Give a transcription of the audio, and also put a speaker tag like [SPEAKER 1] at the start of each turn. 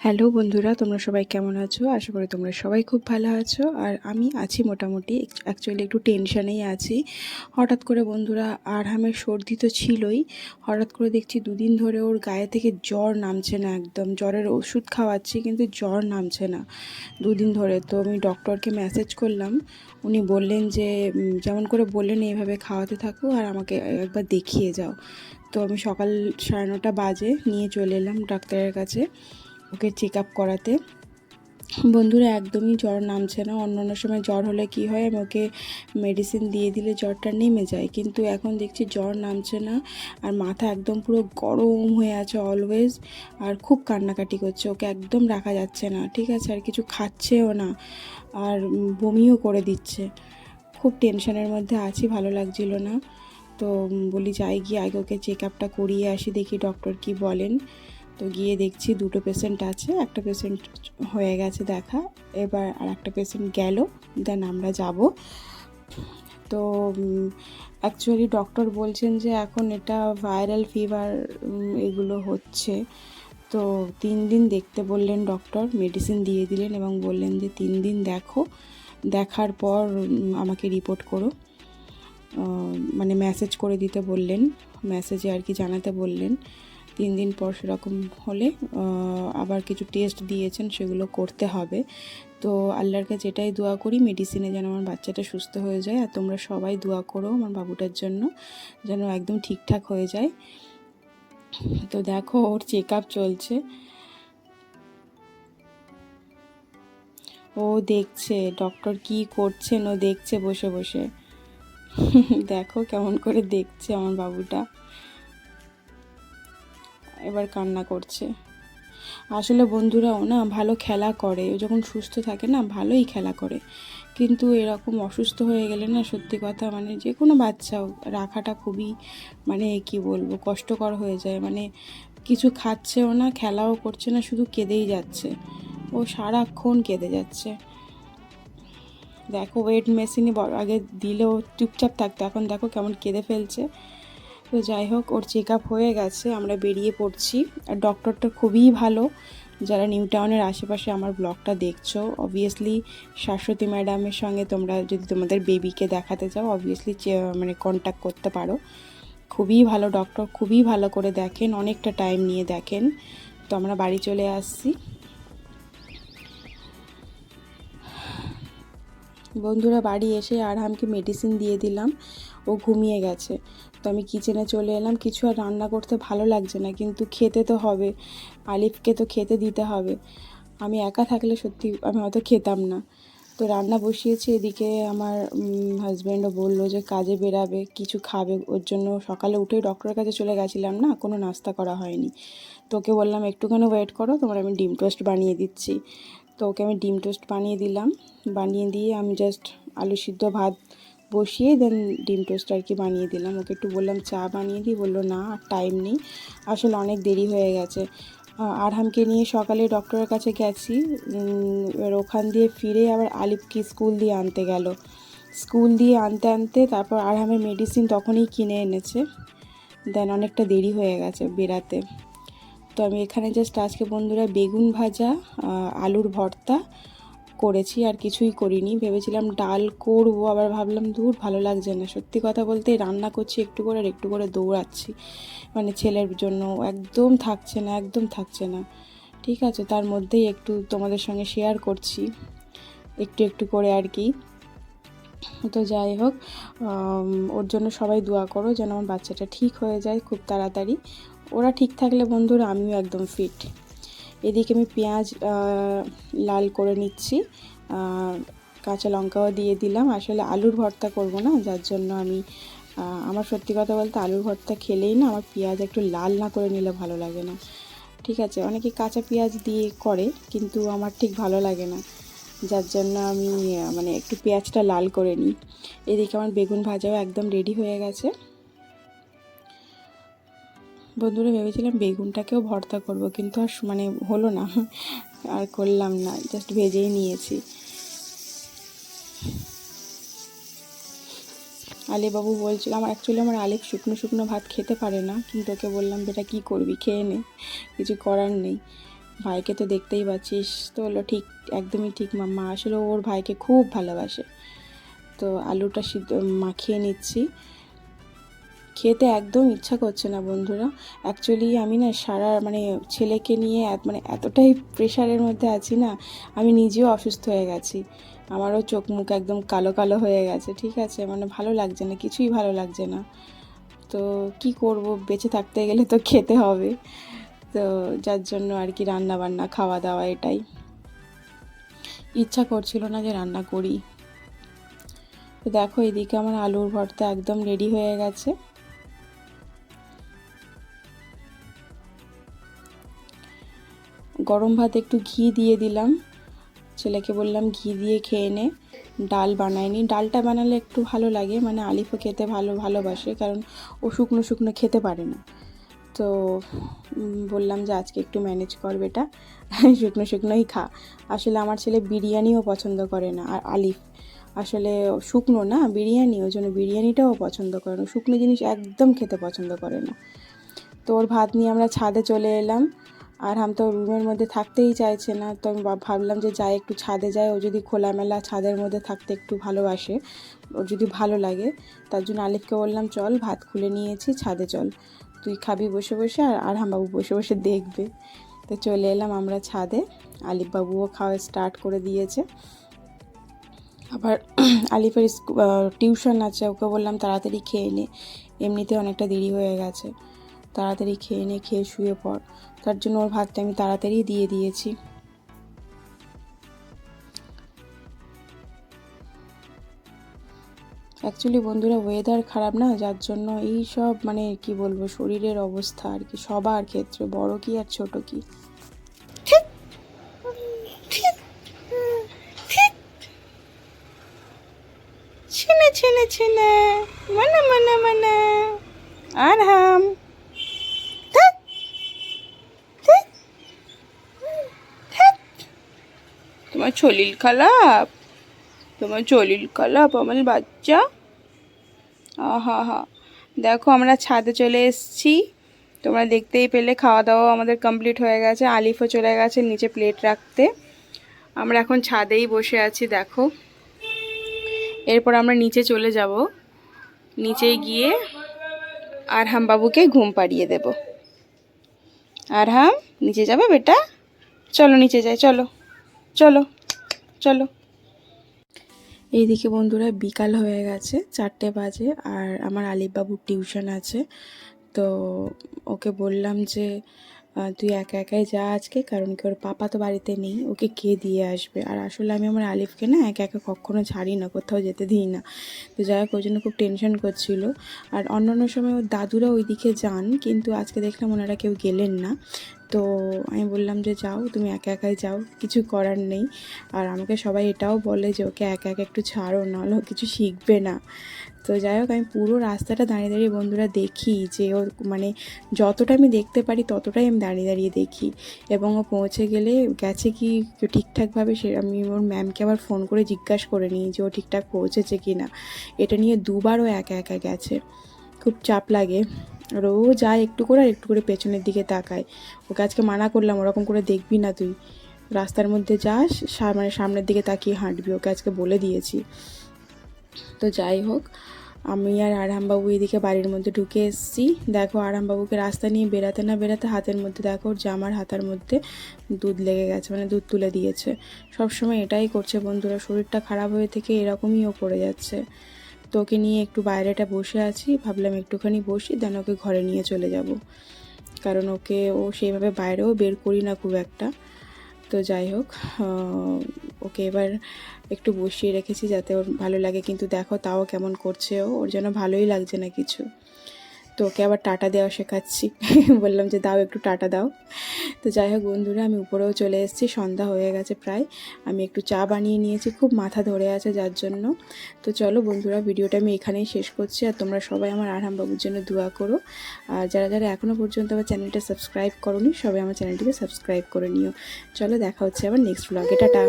[SPEAKER 1] Hello বন্ধুরা, তোমরা সবাই কেমন আছো? আশা করি তোমরা সবাই খুব ভালো আছো। আর আমি আছি মোটামুটি অ্যাকচুয়ালি একটু টেনশানেই আছি। হঠাৎ করে বন্ধুরা, আরহামের সর্দি তো ছিলই। হঠাৎ করে দেখছি দুদিন ধরে ওর গায়ে থেকে জ্বর নামছে না একদম। জ্বরের ওষুধ খাওয়াচ্ছি কিন্তু জ্বর নামছে না। দুদিন ধরে তো আমি ডক্টরকে মেসেজ করলাম। উনি বললেন যে যেমন করে বললেন, এইভাবে খাওয়াতে থাকো আর আমাকে একবার দেখিয়ে যাও। তো আমি সকাল সাড়ে নটা বাজে নিয়ে চলে এলাম ডাক্তারের কাছে। ওকে চেক আপ করাতে। বন্ধুরা একদমই জ্বর নামছে না অন্য অন্য সময় জ্বর হলে কি হয়? আমি ওকে মেডিসিন দিয়ে দিলে জ্বরটা নেমে যায়, কিন্তু এখন দেখছি জ্বর নামছে না আর মাথা একদম পুরো গরম হয়ে আছে অলওয়েজ আর খুব কান্নাকাটি করছে, ওকে একদম রাখা যাচ্ছে না, ঠিক আছে? আর কিছু খাচ্ছেও না আর বমিও করে দিচ্ছে। খুব টেনশনের মধ্যে আছি, ভালো লাগছিল না। তো বলি যাই গিয়ে আগে ওকে চেক আপটা করিয়ে আসি, দেখি ডক্টর কি বলেন। তো গিয়ে দেখছি দুটো পেশেন্ট আছে, একটা পেশেন্ট হয়ে গেছে দেখা, এবার আর একটা পেশেন্ট গেল দেন আমরা যাব। তো অ্যাকচুয়ালি ডক্টর বলছেন যে এখন এটা ভাইরাল ফিভার এগুলো হচ্ছে। তো তিন দিন দেখতে বললেন ডক্টর মেডিসিন দিয়ে দিলেন এবং বললেন যে তিন দিন দেখো, দেখার পর আমাকে রিপোর্ট করো। মানে মেসেজ করে দিতে বললেন মেসেজে আর কি জানাতে বললেন। তিন দিন পর সেরকম হলে আবার কিছু টেস্ট দিয়েছেন, সেগুলো করতে হবে। তো আল্লাহর কাছে এটাই দোয়া করি মেডিসিনে যেন আমার বাচ্চাটা সুস্থ হয়ে যায়। আর তোমরা সবাই দোয়া করো আমার বাবুটার জন্য, যেন একদম ঠিকঠাক হয়ে যায়। তো দেখো, ওর চেক আপ চলছে। ও দেখছে ডক্টর কি করছেন ও দেখছে বসে বসে। দেখো কেমন করে দেখছে আমার বাবুটা। এবার কান্না করছে। আসলে বন্ধুরা ও না ভালো খেলা করে, ও যখন সুস্থ থাকে না ভালোই খেলা করে। কিন্তু এরকম অসুস্থ হয়ে গেলে না সত্যি কথা মানে যে কোনো বাচ্চা রাখাটা খুবই মানে কি বলব কষ্টকর হয়ে যায়। মানে কিছু খাচ্ছেও না, খেলাও করছে না, শুধু কেঁদেই যাচ্ছে। ও সারাক্ষণ কেঁদে যাচ্ছে। দেখো ওয়েট মেশিনে আগে দিলেও চুপচাপ থাকতো, এখন দেখো কেমন কেঁদে ফেলছে। তো যাই হোক, ওর চেক আপ হয়ে গেছে, আমরা বেরিয়ে পড়ছি। আর ডক্টরটা খুবই ভালো। যারা নিউ টাউনের আশেপাশে আমার ব্লগটা দেখছ অবভিয়াসলি শাশ্বতী ম্যাডামের সঙ্গে তোমরা যদি তোমাদের বেবিকে দেখাতে চাও অবভিয়াসলি মানে কন্ট্যাক্ট করতে পারো। খুবই ভালো ডক্টর, খুবই ভালো করে দেখেন, অনেকটা টাইম নিয়ে দেখেন। তো আমরা বাড়ি চলে আসছি। বন্ধুরা বাড়ি এসে আরহামকে মেডিসিন দিয়ে দিলাম। ও ঘুমিয়ে গেছে। তো আমি কিচেনে চলে এলাম। কিছু আর রান্না করতে ভালো লাগছে না, কিন্তু খেতে তো হবে। আলিফকে তো খেতে দিতে হবে। আমি একা থাকলে সত্যি আমি অত খেতাম না। তো রান্না বসিয়েছি। এদিকে আমার হাজব্যান্ডও বলল যে কাজে বেরাবে, কিছু খাবে। ওর জন্য সকালে উঠে ডক্টরের কাছে চলে গেছিলাম না, কোনো নাস্তা করা হয়নি। তোকে বললাম, একটুখানি ওয়েট করো, তোমার আমি ডিম টোস্ট বানিয়ে দিচ্ছি। তো ওকে আমি ডিম টোস্ট বানিয়ে দিলাম। বানিয়ে দিয়ে আমি জাস্ট আলু সিদ্ধ ভাত বসিয়ে দেন ডিম টোস্ট আর কি বানিয়ে দিলাম। ওকে একটু বললাম, চা বানিয়ে দিই বলল, না, আর টাইম নেই। আসলে অনেক দেরি হয়ে গেছে। আরহামকে নিয়ে সকালে ডক্টরের কাছে গেছি। এবার ওখান দিয়ে ফিরে আবার আলিফকে স্কুল দিয়ে আনতে গেল। স্কুল দিয়ে আনতে আনতে তারপর আরহামের মেডিসিন তখনই কিনে এনেছে। দেন অনেকটা দেরি হয়ে গেছে বেরাতে। তো আমি এখানে জাস্ট আজকে বন্ধুরা বেগুন ভাজা আলুর ভর্তা করেছি, আর কিছুই করিনি। ভেবেছিলাম ডাল করব, আবার ভাবলাম দূর ভালো লাগছে না। সত্যি কথা বলতে রান্না করছি একটু করে আর একটু করে দৌড়াচ্ছি। মানে ছেলের জন্য একদম থাকছে না, একদম থাকছে না। ঠিক আছে, তার মধ্যেই একটু তোমাদের সঙ্গে শেয়ার করছি। একটু একটু করে আর কি। তো যাই হোক ওর জন্য সবাই দোয়া করো যেন আমার বাচ্চাটা ঠিক হয়ে যায় খুব তাড়াতাড়ি। ওরা ঠিক থাকলে বন্ধুরা আমিও একদম ফিট এদিকে আমি পেঁয়াজ লাল করে নিচ্ছি। কাঁচা লঙ্কাও দিয়ে দিলাম। আসলে আলুর ভর্তা করব না, যার জন্য আমি আমার সত্যি কথা বলতে আলুর ভর্তা খেলেই না আমার পেঁয়াজ একটু লাল না করে নিলে ভালো লাগে না। ঠিক আছে, অনেকে কাঁচা পেঁয়াজ দিয়ে করে, কিন্তু আমার ঠিক ভালো লাগে না। যার জন্য আমি মানে একটু পেঁয়াজটা লাল করে নিই। এদিকে আমার বেগুন ভাজাও একদম রেডি হয়ে গেছে। বন্ধুরা ভেবেছিলাম বেগুনটাকেও ভর্তা করব, কিন্তু আর মানে হলো না। আর করলাম না জাস্ট ভেজেই নিয়েছি। আলিবাবু বলছিল, আমার অ্যাকচুয়ালি আমার আলেক শুকনো শুকনো ভাত খেতে পারে না, কিন্তু ওকে বললাম, বেটা কী করবি, খেয়ে নে, কিছু করার নেই। ভাইকে তো দেখতেই পাচ্ছিস, তো হলো ঠিক, একদমই ঠিক মাম্মা আসলে ওর ভাইকে খুব ভালোবাসে। তো আলুটা সিদ্ধ মাখিয়ে নিচ্ছি। খেতে একদম ইচ্ছা করছে না বন্ধুরা। অ্যাকচুয়ালি আমি না সারা মানে ছেলেকে নিয়ে মানে এতটাই প্রেশারের মধ্যে আছি না, আমি নিজেও অসুস্থ হয়ে গেছি। আমারও চোখ মুখ একদম কালো কালো হয়ে গেছে, ঠিক আছে? মানে ভালো লাগছে না, কিছুই ভালো লাগছে না। তো কি করব, বেঁচে থাকতে গেলে তো খেতে হবে। তো যার জন্য আর কি রান্না বান্না খাওয়া দাওয়া এটাই। ইচ্ছা করছিল না যে রান্না করি। তো দেখো এদিকে আমার আলুর ভর্তা একদম রেডি হয়ে গেছে। গরম ভাত একটু ঘি দিয়ে দিলাম। ছেলেকে বললাম, ঘি দিয়ে খেয়ে নে। ডাল বানায়নি। ডালটা বানালে একটু ভালো লাগে মানে আলিফও খেতে ভালো ভালোবাসে, কারণ ও শুকনো শুকনো খেতে পারে না। তো বললাম যে, আজকে একটু ম্যানেজ কর বেটা শুকনো শুকনোই খা। আসলে আমার ছেলে বিরিয়ানিও পছন্দ করে না, আর আলিফ। আসলে শুকনো না, বিরিয়ানি, ওই জন্য বিরিয়ানিটাও পছন্দ করে না। শুকনো জিনিস একদম খেতে পছন্দ করে না। তো ওর ভাত নিয়ে আমরা ছাদে চলে এলাম। আর হাম তো রুমের মধ্যে থাকতেই চাইছে না। তো আমি ভাবলাম যে যাই, একটু ছাদে যাই। ও যদি খোলামেলা ছাদের মধ্যে থাকতে একটু ভালোবাসে ওর যদি ভালো লাগে। তার জন্য আলিফকে বললাম, চল, ভাত খুলে নিয়েছি, ছাদে চল। তুই খাবি বসে বসে আর আরহাম বাবু বসে বসে দেখবে। তো চলে এলাম আমরা ছাদে। আলিফ বাবুও খাওয়া স্টার্ট করে দিয়েছে। আবার আলিফের টিউশন আছে। ওকে বললাম, তাড়াতাড়ি খেয়ে নে। এমনিতে অনেকটা দেরি হয়ে গেছে। তাড়াতাড়ি খেয়ে নে, খেয়ে শুয়ে পড়। তার জন্য ওর ভাতটা আমি তাড়াতাড়ি দিয়ে দিয়েছি। অ্যাকচুয়ালি বন্ধুরা ওয়েদার খারাপ না? যার জন্য এই সব মানে কি বলব, শরীরের অবস্থা আর কি, সবার ক্ষেত্রে, বড় কি আর ছোট কি? ছেনে ছেনে ছেনে মানে মানে মানে। আর হাম তোমার শরীর খারাপ তোমার চলিল খারাপ আমার বাচ্চা। আহা হা দেখো, আমরা ছাদে চলে এসেছি। তোমরা দেখতেই পেলে খাওয়া দাওয়া আমাদের কমপ্লিট হয়ে গেছে। আলিফও চলে গেছে নিচে প্লেট রাখতে। আমরা এখন ছাদেই বসে আছি, দেখো। এরপর আমরা নিচে চলে যাব। নিচে গিয়ে আরহাম বাবুকে ঘুম পাড়িয়ে দেব। আরহাম, নিচে যাবে বেটা? চলো, নিচে যাই, চলো। চলো। চলো। এইদিকে বন্ধুরা বিকাল হয়ে গেছে, চারটে বাজে, আর আমার আলিফবাবুর টিউশন আছে। তো ওকে বললাম যে তুই একা একাই যা আজকে, কারণ কি ওর পাপা তো বাড়িতে নেই, ওকে কে দিয়ে আসবে? আর আসলে আমি আমার আলিফকে না একা একা কখনো ছাড়ি না, কোথাও যেতে দিই না। তো যাই হোক ওই জন্য খুব টেনশন করছিল। আর অন্য অন্য সময় ওর দাদুরা ওইদিকে যান, কিন্তু আজকে দেখলাম ওনারা কেউ গেলেন না। তো আমি বললাম যে যাও, তুমি একা একাই যাও, কিছু করার নেই। আর আমাকে সবাই এটাও বলে যে ওকে একা একা একটু ছাড়ো, নাহলে ও কিছু শিখবে না। তো যাই হোক, আমি পুরো রাস্তাটা দাঁড়িয়ে দাঁড়িয়ে বন্ধুরা দেখি যে ওর মানে যতটা আমি দেখতে পারি ততটাই আমি দাঁড়িয়ে দাঁড়িয়ে দেখি। এবং ও পৌঁছে গেলে গেছে কি ঠিকঠাকভাবে সে আমি ওর ম্যামকে আবার ফোন করে জিজ্ঞাসা করে নিই যে ও ঠিকঠাক পৌঁছেছে কি না এটা নিয়ে দুবারও একা একা গেছে। খুব চাপ লাগে। আর ও যায় একটু করে আর একটু করে পেছনের দিকে তাকায়। ওকে আজকে মানা করলাম, ওরকম করে দেখবি না তুই। রাস্তার মধ্যে যাস মানে সামনের দিকে তাকিয়ে হাঁটবি, ওকে আজকে বলে দিয়েছি। তো যাই হোক, আমি আর আরামবাবু এদিকে বাড়ির মধ্যে ঢুকে এসেছি। দেখো আরামবাবুকে রাস্তা নিয়ে বেরাতে না বেরাতে হাতের মধ্যে, দেখো ওর জামার হাতার মধ্যে দুধ লেগে গেছে মানে দুধ তুলে দিয়েছে। সব সময় এটাই করছে বন্ধুরা, শরীরটা খারাপ হয়ে থেকে এরকমই ও করে যাচ্ছে। তো ওকে নিয়ে একটু বাইরেটা বসে আছি, ভাবলাম একটুখানি বসি দেন ওকে ঘরে নিয়ে চলে যাব। কারণ ওকে ও সেইভাবে বাইরেও বের করি না খুব একটা। তো যাই হোক ওকে এবার একটু বসিয়ে রেখেছি যাতে ওর ভালো লাগে। কিন্তু দেখো তাও কেমন করছে ও, ওর যেন ভালোই লাগছে না কিছু। তো ওকে আবার টাটা দেওয়া শেখাচ্ছি। বললাম যে, দাও একটু টাটা দাও। তো যাই হোক বন্ধুরা, আমি উপরেও চলে এসেছি, সন্ধ্যা হয়ে গেছে প্রায়। আমি একটু চা বানিয়ে নিয়েছি, খুব মাথা ধরে আছে যার জন্য। তো চলো বন্ধুরা, ভিডিওটা আমি এখানেই শেষ করছি। আর তোমরা সবাই আমার আরহাম বাবুর জন্য দোয়া করো। আর যারা যারা এখনও পর্যন্ত আমার চ্যানেলটা সাবস্ক্রাইব করোনি, সবাই আমার চ্যানেলটিকে সাবস্ক্রাইব করে নিও। চলো দেখা হচ্ছে আবার নেক্সট ব্লগে টাটা!